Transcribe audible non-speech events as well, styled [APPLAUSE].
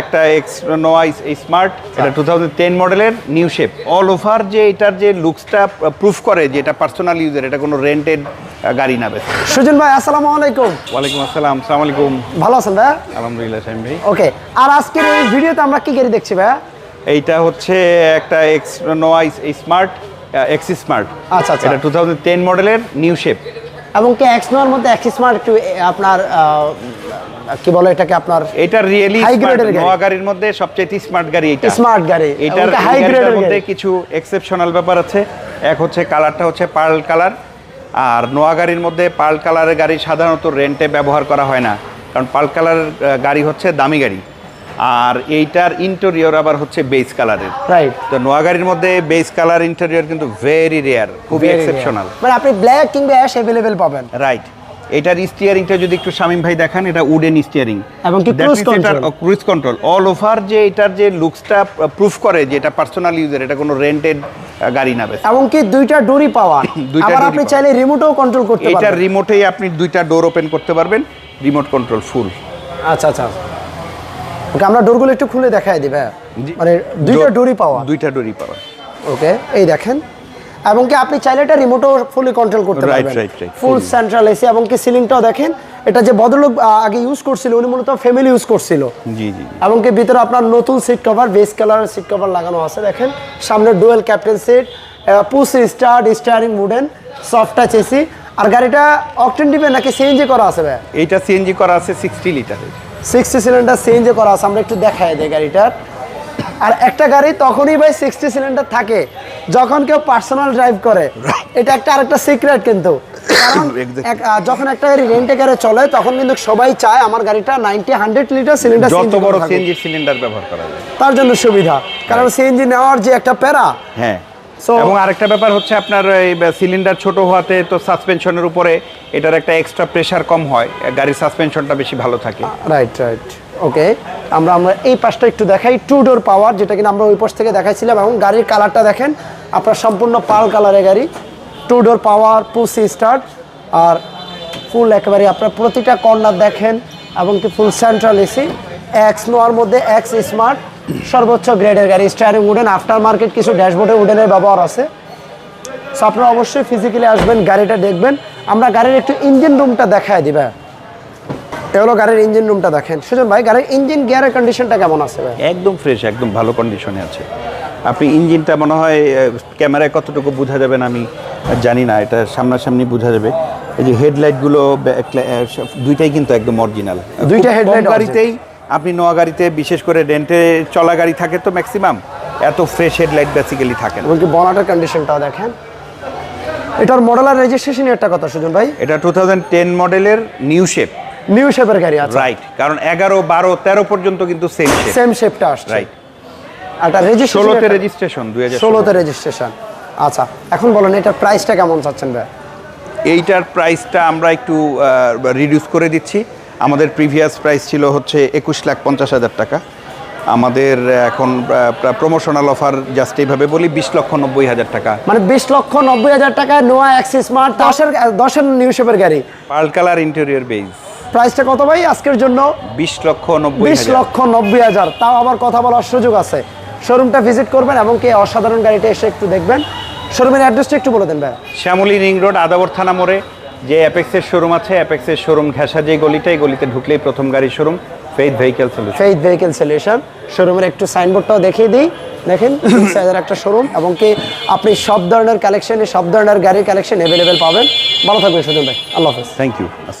একটা X Noah smart এটা two thousand ten মডেলের নিউ শেপ অল ওভার যে এটার যে লুকসটা প্রুফ করে যে এটা পার্সোনাল ইউজের এটা কোনো রেন্টেড গাড়ি না বেশ সুজন ভাই আসসালামু আলাইকুম। ওয়ালাইকুম আসসালাম সালাম আলাইকুম। ভালো আছেন ভাই? আলহামদুলিল্লাহ সাইম ভাই। ওকে আর আজকের এই ভিডিওতে আমরা কি গাড়ি দেখছি ভাই? এইটা হচ্ছে একটা X Noah smart X smart আচ্ছা, আচ্ছা। এটা টু থাউজেন্ড টেন মডেলের নিউ শেপ এবং কি এক্স নোয়ার মধ্যে এক্স স্মার্ট একটু আপনার কি বলে এটাকে আপনার? এটা রিয়েলি grade এর গাড়ি। নোয়া গাড়ির মধ্যে সবচেয়ে স্মার্ট গাড়ি এটা স্মার্ট গাড়ি। এটার হাই গ্রেডের মধ্যে কিছু এক্সেপশনাল ব্যাপার আছে। এক হচ্ছে কালারটা হচ্ছে পার্ল কালার আর নোয়া গাড়ির মধ্যে পার্ল কালারের গাড়ি সাধারণত রেন্টে ব্যবহার করা হয় না। কারণ পার্ল কালার গাড়ি হচ্ছে দামি গাড়ি। আর এইটার ইন্টেরিয়র আবার হচ্ছে বেস কালারের রাইট তো নোয়া গাড়ির মধ্যে বেস কালার ইন্টেরিয়র কিন্তু ভেরি রেয়ার খুবই এক্সেপশনাল মানে আপনি ব্ল্যাক কিংবা অ্যাশ অ্যাভেলেবেল পাবেন। রাইট এটার স্টিয়ারিংটা যদি একটু শামিম ভাই দেখান এটা উডেন স্টিয়ারিং এবং কি cruise control? Cruise control all over যে এটার যে লুকসটা প্রুফ করে যে এটা পার্সোনাল ইউজের এটা কোনো রেন্টেড গাড়ি না বেশ কি দুইটা ডোরি পাওয়া? [LAUGHS] দুইটা আবার আপনি চাইলে রিমোটও কন্ট্রোল করতে পারবেন। রিমোটেই আপনি দুইটা ডোর ওপেন করতে পারবেন রিমোট কন্ট্রোল ফুল আচ্ছা আচ্ছা। ওকে আমরা ডোরগুলো একটু খুলে দেখাই ভাই মানে দুইটা ডোর- ডোরি পাওয়া। দুইটা ডোরি পাওয়া। ওকে এই দেখেন। এবং কি আপনি চাইলে এটা রিমোটও ফুলি কন্ট্রোল করতে পারবেন। ফুল. সেন্ট্রাল এসি এবং কি সিলিংটাও দেখেন এটা যে ভদ্রলোক আগে ইউজ করছিল উনি মূলত ফ্যামিলি ইউজ করছিল। জি জি। এবং কি ভিতরে আপনার নতুন seat cover base colour seat cover লাগানো আছে দেখেন। সামনে dual captain seat push start steering wooden soft touch AC আর গাড়িটা অকটেন দিবে নাকি সিএনজি করা আছে ভাই? এইটা সিএনজি করা আছে সিক্সটি লিটারের সিক্সটি সিলিন্ডার সিএনজি করা আছে আমরা একটু দেখাই দিই গাড়িটার। আর একটা গাড়ি তখনই ভাই সিক্সটি সিলিন্ডার থাকে যখন কেউ পার্সোনাল ড্রাইভ করে এটা একটা আরেকটা সিক্রেট কিন্তু। কারণ [COUGHS] যখন একটা গাড়ি রেন্টে গাড়ি চলে তখন কিন্তু সবাই চায় আমার গাড়িটা নাইনটি হান্ড্রেড লিটার সিলিন্ডার যত বড় সিএনজি সিলিন্ডার ব্যবহার করা যায়। তার জন্য সুবিধা। কারণ সিএনজি নেওয়ার যে একটা প্যারা হ্যাঁ। এবং আরেকটা ব্যাপার হচ্ছে আপনার এই সিলিন্ডার ছোট হওয়াতে তো সাসপেনশনের উপরে এটার একটা এক্সট্রা প্রেসার কম হয় গাড়ির সাসপেনশনটা বেশি ভালো থাকে। রাইট রাইট ওকে আমরা আমরা এই পাশটা একটু দেখাই। টু ডোর পাওয়ার যেটা কিনা আমরা ওই পাশ থেকে দেখাইছিলাম এবং গাড়ির কালারটা দেখেন। আপনার সম্পূর্ণ পাল কালারের গাড়ি two door power push start আর ফুল একেবারে আপনার প্রতিটা কর্নার দেখেন এবং কি full central AC X Noir মধ্যে এক্স স্মার্ট সর্বোচ্চ গ্রেডের গাড়ি স্টারিং উডেন আফটার মার্কেট কিছু ড্যাশবোর্ডে উডেনের ব্যবহার আছে। সো আপনারা অবশ্যই ফিজিক্যালি আসবেন, গাড়িটা দেখবেন। আমরা গাড়ির একটু ইঞ্জিন রুমটা দেখায় দিবে এগুলো গাড়ির ইঞ্জিন রুমটা দেখেন। সুজন ভাই, গাড়ির ইঞ্জিন গিয়ারের কন্ডিশনটা কেমন আছে ভাই? একদম ফ্রেশ একদম ভালো কন্ডিশনে আছে। আপনি ইঞ্জিনটা মনে হয় ক্যামেরায় কতটুকু বোঝা যাবে না আমি জানি না এটা সামনাসামনি বোঝা যাবে। এই যে হেডলাইটগুলো দুইটাই কিন্তু একদম অরিজিনাল দুইটা হেডলাইট গাড়িতেই আপনি নোয়া গাড়িতে বিশেষ করে রেন্টে চলা গাড়ি থাকে তো ম্যাক্সিমাম এত ফ্রেশ হেডলাইট বেসিক্যালি থাকে এমনকি বনাটের কন্ডিশনটাও দেখেন। এটার মডেল আর রেজিস্ট্রেশন একটা কথা সুজন ভাই। এটা টু থাউজেন্ড টেন মডেলের নিউ শেপ নিউ শেপের গাড়ি আছে। রাইট কারণ এগারো বারো তেরো পর্যন্ত কিন্তু সেম শেপ সেম শেপটা আসছে। রাইট একটা রেজিস্ট্রেশন ষোলোতে রেজিস্ট্রেশন দুই হাজার ষোলোতে রেজিস্ট্রেশন আচ্ছা এখন বলেন এটার প্রাইসটা কেমন চাচ্ছেন ভাই? এইটার প্রাইসটা আমরা একটু রিডিউস করে দিচ্ছি। আমাদের প্রিভিয়াস প্রাইস ছিল হচ্ছে একুশ লাখ পঞ্চাশ হাজার টাকা। আমাদের এখন প্রমোশনাল অফার জাস্ট এইভাবে বলি বিশ লক্ষ নব্বই হাজার টাকা। মানে বিশ লক্ষ নব্বই হাজার টাকায় নোয়া অ্যাক্সিস স্মার্ট দশের দশের নিউ শেপের গাড়ি। পার্ল কালার ইন্টেরিয়র বেজ প্রাইসটা কত ভাই আজকের জন্য? বিশ লক্ষ নব্বই বিশ লক্ষ নব্বই হাজার। তাও আবার কথা বলার সুযোগ আছে। শোরুমটা ভিজিট করবেন এবং কি অসাধারণ গাড়িটা এসে একটু দেখবেন। শোরুমের অ্যাড্রেসটা একটু বলে দেন ভাই। শ্যামলী রিং রোড আদাবর থানা মোড়ে যে অ্যাপেক্সের শোরুম আছে অ্যাপেক্সের শোরুম ঘেঁষা যে গলিটাই গলিতে ঢুকলেই প্রথম গাড়ির showroom Faith Vehicle Solution Faith Vehicle Solution শোরুমের একটু সাইনবোর্ডটাও দেখিয়ে দিই। দেখেন সাইজের একটা শোরুম এবং কি আপনি সব ধরনের কালেকশনে সব ধরনের গাড়ির কালেকশন অ্যাভেলেবেল পাবেন। ভালো থাকবেন সুজন ভাই। আল্লাহ হাফেজ। Thank you